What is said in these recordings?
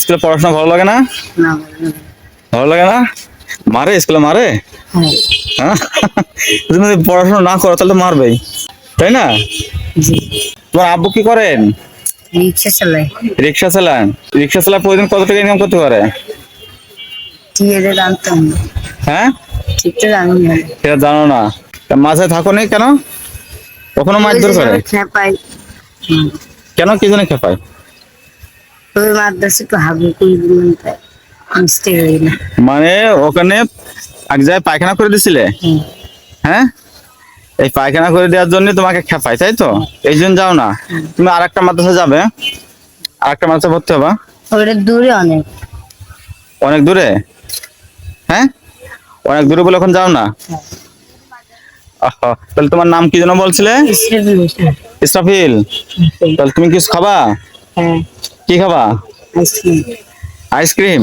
স্কুলে পড়াশোনা ভালো লাগে না? ভালো লাগে না? মারে স্কুলে মারে? হ্যাঁ। হ্যাঁ? তুমি যদি পড়াশোনা না করো তাহলে তো মারবেই। তাই না? তোমার আব্বু কি করেন? রিক্সা রিক্সা চালান। রিক্সা চালা প্রতিদিন কত টাকা ইনকাম করতে পারে? হ্যাঁ? সেটা জানো না। মাঝে থাকো নি কেন? কখনো মাছ ধর করে খেপাই কেন কি জন্য খেপায়? ওই মাদ্রাসে একটু হাগু করে দিলাম তাই। মিস্টেক হয়ে না মানে ওখানে এক জায়গায় পায়খানা করে দিছিলে? হ্যাঁ? এই পায়খানা করে দেওয়ার জন্য তোমাকে খেপায় তাই তো? এই জন্য যাও না। তুমি আর একটা মাদ্রাসা যাবে। আর একটা মাদ্রাসা ভর্তি হবা ওটা দূরে অনেক। অনেক দূরে? হ্যাঁ? অনেক দূরে বলে এখন যাও না? আহা, তাহলে তোমার নাম কি যেন বলছিলে? ইসরাফিল। তাহলে তুমি কিছু খাবা? হ্যাঁ। কি খাবা? আইসক্রিম। আইসক্রিম?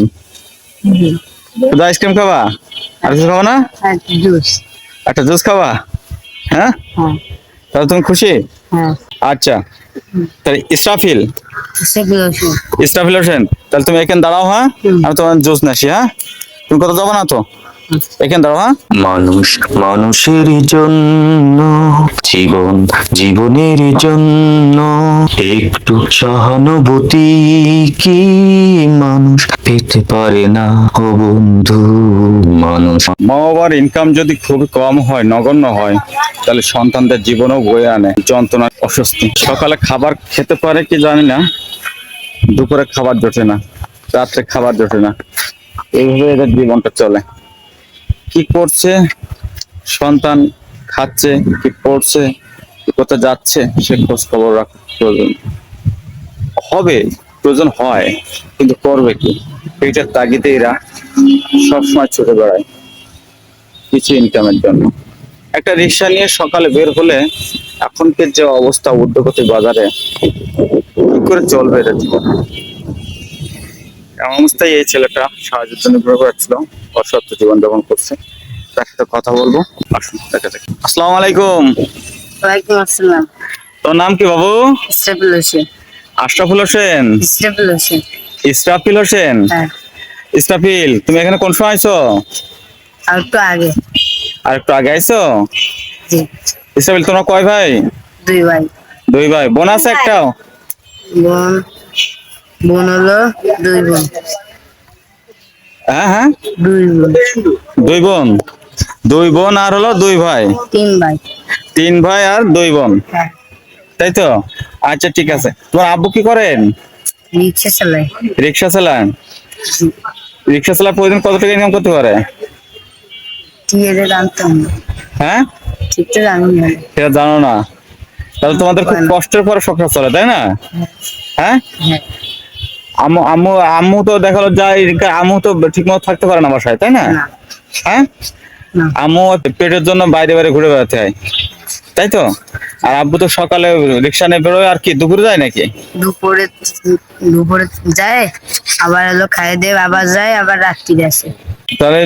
শুধু আইসক্রিম খাবা? আর কিছু খাবা না? জুস। একটা জুস খাবা? হ্যাঁ? হ্যাঁ। তাহলে তুমি খুশি? হ্যাঁ। আচ্ছা। তাহলে ইসরাফিল হোসেন তাহলে তুমি এখানে দাঁড়াও হ্যাঁ? আমি তোমার জুস নাসি হ্যাঁ? তুমি কোথাও যাব না তো? এখানে দাঁড়াও হ্যাঁ? মানুষ মানুষের জন্য জীবন জীবনের জন্য একটু সহানুভূতি কি মানুষ পেতে পারে না? ও বন্ধু মানুষ। মা বাবার ইনকাম যদি খুব কম হয় নগণ্য হয় তাহলে সন্তানদের জীবনেও বয়ে আনে যন্ত্রণা অস্বস্তি। সকালে খাবার খেতে পারে কি জানি না দুপুরে খাবার জোটে না রাত্রে খাবার জোটে না। এইভাবে এদের জীবনটা চলে। কি করছে সন্তান খাচ্ছে, কি পড়ছে কোথায় যাচ্ছে, সে খোঁজ খবর রাখা প্রয়োজন। হবে, প্রয়োজন হয়, কিন্তু করবে কি? এইটার তাগিদে এরা সবসময় ছুটে বেড়ায়। কিছু ইনকামের জন্য। একটা রিক্সা নিয়ে সকালে বের হলে এখনকার যে অবস্থা উদ্যোগতি বাজারে, কি করে চলবে এটা জীবন? এমন অবস্থায় এই ছেলেটা সাহায্যের জন্য ঘুরে বেড়াচ্ছিল অসত্য জীবন যাপন করছে। তার সাথে কথা বলব আসুন দেখা যাক। আসসালামু আলাইকুম। ওয়ালাইকুম আসসালাম। তোর নাম কি বাবু? স্টেবিলাইজেশন আশরাফুল হোসেন? স্টেবিলাইজেশন ইসরাফিল হোসেন? হ্যাঁ। ইসরাফিল তুমি এখানে কোন সময় আইছো? আর একটু আগে। আর একটু আগে আইছো? জি। ইসরাফিল তোমরা কয় ভাই? দুই ভাই। দুই ভাই। বোন আছে একটাও? বোন বোন হলো দুই বোন। হ্যাঁ হ্যাঁ। দুই বোন। দুই বোন। দুই বোন আর হলো দুই ভাই। তিন ভাই। তিন ভাই আর দুই বোন। হ্যাঁ। তাই তো? আচ্ছা ঠিক আছে। তোমার আব্বু কি করেন? রিক্সা চালাই রিক্সা চালান রিক্সা চালা প্রতিদিন কত টাকা ইনকাম করতে পারে? হ্যাঁ? জানি না। সেটা জানো না। তাহলে তোমাদের খুব কষ্টের পরে সংসার চলে তাই না? হ্যাঁ। হ্যাঁ আম্মু আম্মু আম্মু তো দেখাল যায় আম্মু তো ঠিক মতো থাকতে পারে না বাসায় তাই না? হ্যাঁ? না। আম্মু পেটের জন্য বাইরে বাইরে ঘুরে বেড়াতে হয় তাই তো? আর আব্বু তো সকালে রিক্সা নিয়ে বেরোয় আর কি দুপুরে যায় নাকি? দুপুরে দুপুরে যায় আবার হলো খাইয়ে দেয় আবার যায় আবার রাত্রি আসে। তাহলে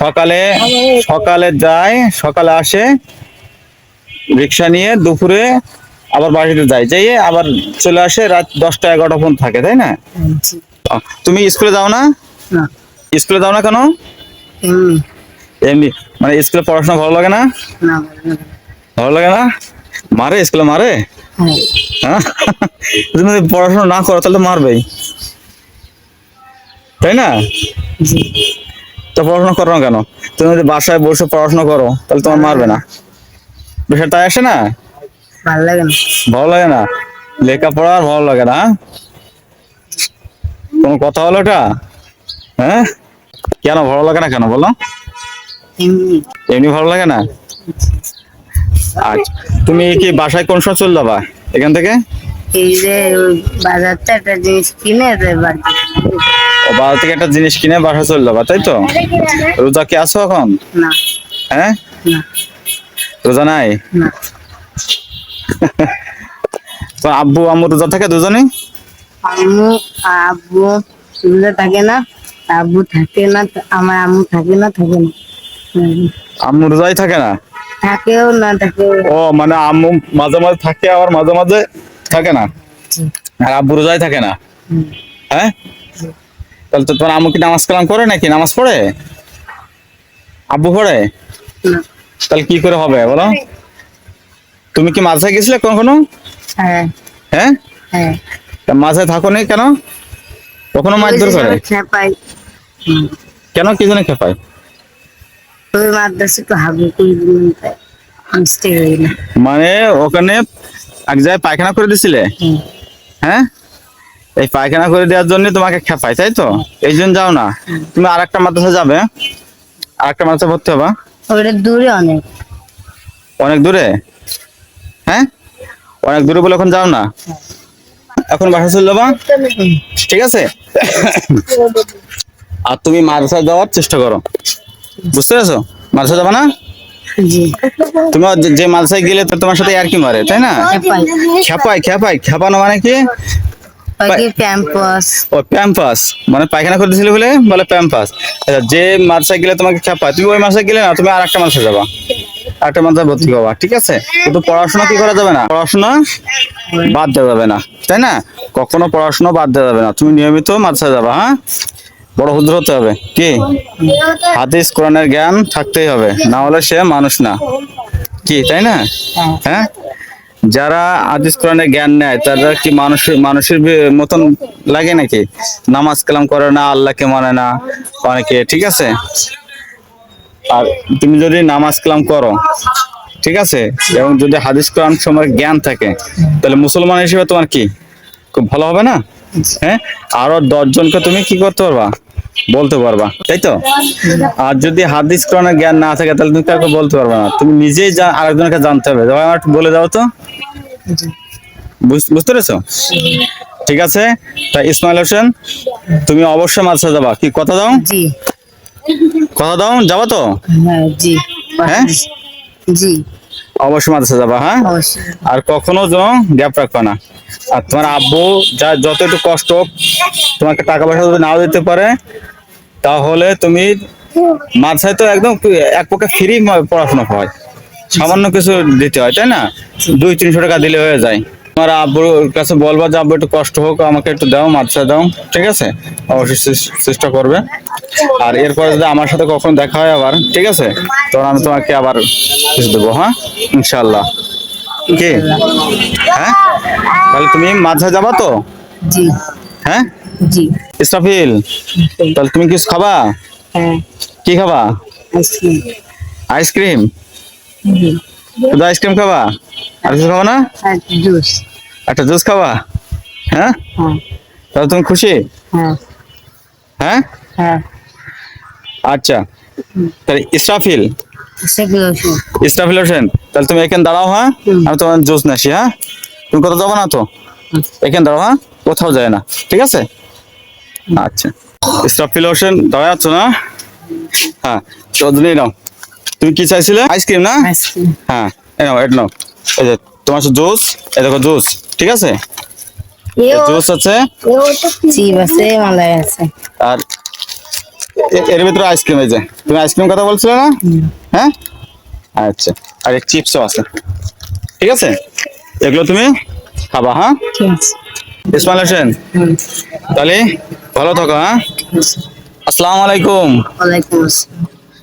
সকালে সকালে যায় সকালে আসে রিক্সা নিয়ে দুপুরে আবার বাড়িতে যায় যাইয়ে আবার চলে আসে রাত দশটা এগারোটা পর্যন্ত থাকে তাই না? তুমি স্কুলে যাও না? স্কুলে যাও না কেন? এমনি। মানে স্কুলে পড়াশোনা ভালো লাগে না? না ভালো লাগে না। মারে স্কুলে মারে? হ্যাঁ। হ্যাঁ? তুমি পড়াশোনা না করো তাহলে তো মারবেই। তাই না? তো পড়াশোনা করো না কেন? তুমি যদি বাসায় বসে পড়াশোনা করো তাহলে তোমার মারবে না। বিষয় তাই আসে না? ভালো লাগে না। ভালো লাগে না? লেখাপড়া আর ভালো লাগে না হ্যাঁ? কোনো কথা হলো এটা? হ্যাঁ? কেন ভালো লাগে না কেন বলো? এমনি। ভালো লাগে না? আচ্ছা তুমি কি বাসায় কোন সময় চলে যাবা এখান থেকে? এই যে ওই বাজারটা একটা জিনিস কিনে বাজার থেকে একটা জিনিস কিনে বাসায় চলে যাবা তাই তো? রোজা কি আছো এখন? না। হ্যাঁ? রোজা নাই? না। তো আব্বু আম্মু রোজা থাকে দুজনেই? আম্মু আব্বু সুবিধা থাকে না আব্বু থাকে না আমার আম্মু থাকে না থাকে না। আম্মু রোজাই থাকে না? থাকেও না থাকেও ও মানে আম্মু মাঝে মাঝে থাকে আবার মাঝে মাঝে থাকে না? আর আব্বু রোজাই থাকে না? হ্যাঁ? তাহলে তো তোমার আম্মু কি নামাজ কালাম করে নাকি? নামাজ পড়ে? আব্বু পড়ে? তাহলে কি করে হবে বলো? তুমি কি মাঝে গেছিলে কখনো? হ্যাঁ। হ্যাঁ? হ্যাঁ। তা মাঝে থাকো নি কেন? কখনো মারধর করে খেপাই। কেন? কি জন্য ওই মাদ্রাসা একটু হাগু না মানে ওখানে এক জায়গায় পায়খানা করে দিছিলে? হ্যাঁ? এই পায়খানা করে দেওয়ার জন্য তোমাকে খেপায় তাই তো? এই জন্য যাও না। তুমি আর একটা মাদ্রাসা যাবে আর একটা মাদ্রাসা ভর্তি হবা। ওটা দূরে অনেক। অনেক দূরে? হ্যাঁ? অনেক দূরে বলে এখন যাও না? এখন বাসা চলে যাবা? ঠিক আছে? আর তুমি মাদ্রাসা যাওয়ার চেষ্টা করো। বুঝতে পেরেছ? মাদ্রাসা যাবা না? তুমি যে- মাদ্রাসায় গেলে তো তোমার সাথে আর কি মারে তাই না? খেপাই খেপাই খেপাই খেপানো মানে কি? প্যাম্পাস ও প্যাম্পাস মানে পায়খানা বলে? বলে প্যাম্পাস আচ্ছা যে মাদ্রাসায় গেলে তোমাকে খেপায় তুমি ওই মাদ্রাসায় গেলে না তুমি আর একটা মাদ্রাসায় যাবা। একটা মাদ্রাসায় ভর্তি হবা ঠিক আছে? কিন্তু পড়াশোনা কি করা যাবে না? পড়াশোনা বাদ দেওয়া যাবে না, তাই না? কখনো পড়াশোনা বাদ দেওয়া যাবে না। তুমি নিয়মিত মাদ্রাসায় যাবা হ্যাঁ? বড় হুজুর হতে হবে। কি? হাদিস, কোরআনের জ্ঞান থাকতেই হবে। না হলে সে মানুষ না। কি, তাই না? হ্যাঁ? যারা হাদিস, কোরআনের জ্ঞান নেয় তারা কি মানুষের মানুষের মতন লাগে নাকি? নামাজ কালাম করে না, আল্লাহকে মানে না, অনেকে, ঠিক আছে? আর তুমি যদি নামাজ কালাম করো, ঠিক আছে? এবং যদি হাদিস কোরআন সময় জ্ঞান থাকে, তাহলে মুসলমান হিসেবে তোমার কি? খুব ভালো হবে না? হ্যাঁ? আরও দশ জনকে তুমি কি করতে পারবা? বলতে পারবা, তাই তো? আর যদি হাদিস কোরআনের জ্ঞান না থাকে, তাহলে তুমি কাউকে বলতে পারবে না। তুমি নিজেই আরেকজনকে জানতে হবে। আমার বলে দাও তো। বুঝ- বুঝতে পেরেছ? ঠিক আছে? তা ইসমাইল হোসেন, তুমি অবশ্যই মাদ্রাসা যাবা। কি, কথা দাও? কথা দাও যাবা তো? হ্যাঁ জি। হ্যাঁ? জি। অবশ্যই মাদ্রাসা যাবা হ্যাঁ? আর কখনো যেন গ্যাপ রাখবে না। আর তোমার আব্বু যা যত একটু কষ্ট তোমাকে টাকা পয়সা যদি নাও দিতে পারে তাহলে তুমি মাদ্রাসায় তো একদম এক পক্ষে ফ্রি পড়াশোনা হয়। সামান্য কিছু দিতে হয় তাই না? দুই তিনশো টাকা দিলে হয়ে যায়। তোমার আব্বুর কাছে বলবা যে আব্বু একটু কষ্ট হোক আমাকে একটু দাও মাদ্রাসা দাও ঠিক আছে? অবশ্যই চেষ্টা করবে। আর এরপরে যদি আমার সাথে কখন দেখা হয় আবার ঠিক আছে? তখন আমি তোমাকে আবার কিছু দেবো হ্যাঁ? ইনশাল্লাহ কি? হ্যাঁ? তাহলে তুমি মাঝে যাবা তো? জি। হ্যাঁ? জি। ইসরাফিল তাহলে তুমি কিছু খাবা? হ্যাঁ। কি খাবা? আইসক্রিম। আইসক্রিম? আইসক্রিম খাবা? আর কিছু খাবা না? জুস। একটা জুস খাবা? হ্যাঁ? হ্যাঁ। তাহলে তুমি খুশি? হ্যাঁ। হ্যাঁ? হ্যাঁ। আচ্ছা। তাহলে সেগুলো ওষুধ হোসেন। তাহলে তুমি এখানে দাঁড়াও হ্যাঁ? আমি তোমার জুস নাসি হ্যাঁ? তুমি কোথাও যাব না তো? এখানে দাঁড়াও হ্যাঁ? কোথাও যায় না। ঠিক আছে? আচ্ছা। ইসরাফিল হোসেন দাঁড়ায় আছো না? হ্যাঁ। চৌধুরী নাও। তুমি কি চাইছিলে? আইসক্রিম না? হ্যাঁ। নাও এটা নাও। এই যে তোমার জুস? এই দেখো জুস ঠিক আছে? জুস আছে? চিপ আছে মালাই আছে। আর এর ভিতরে আইসক্রিম এই যে তুমি আইসক্রিম কথা বলছিলে না? হ্যাঁ? আচ্ছা আর এক চিপসও আছে। ঠিক আছে? এগুলো তুমি খাবা হ্যাঁ? ইসমাইল হোসেন তাহলে ভালো থাকো হ্যাঁ? আসসালামু আলাইকুম।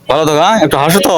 ভালো থাকো হ্যাঁ? একটু হাসো তো।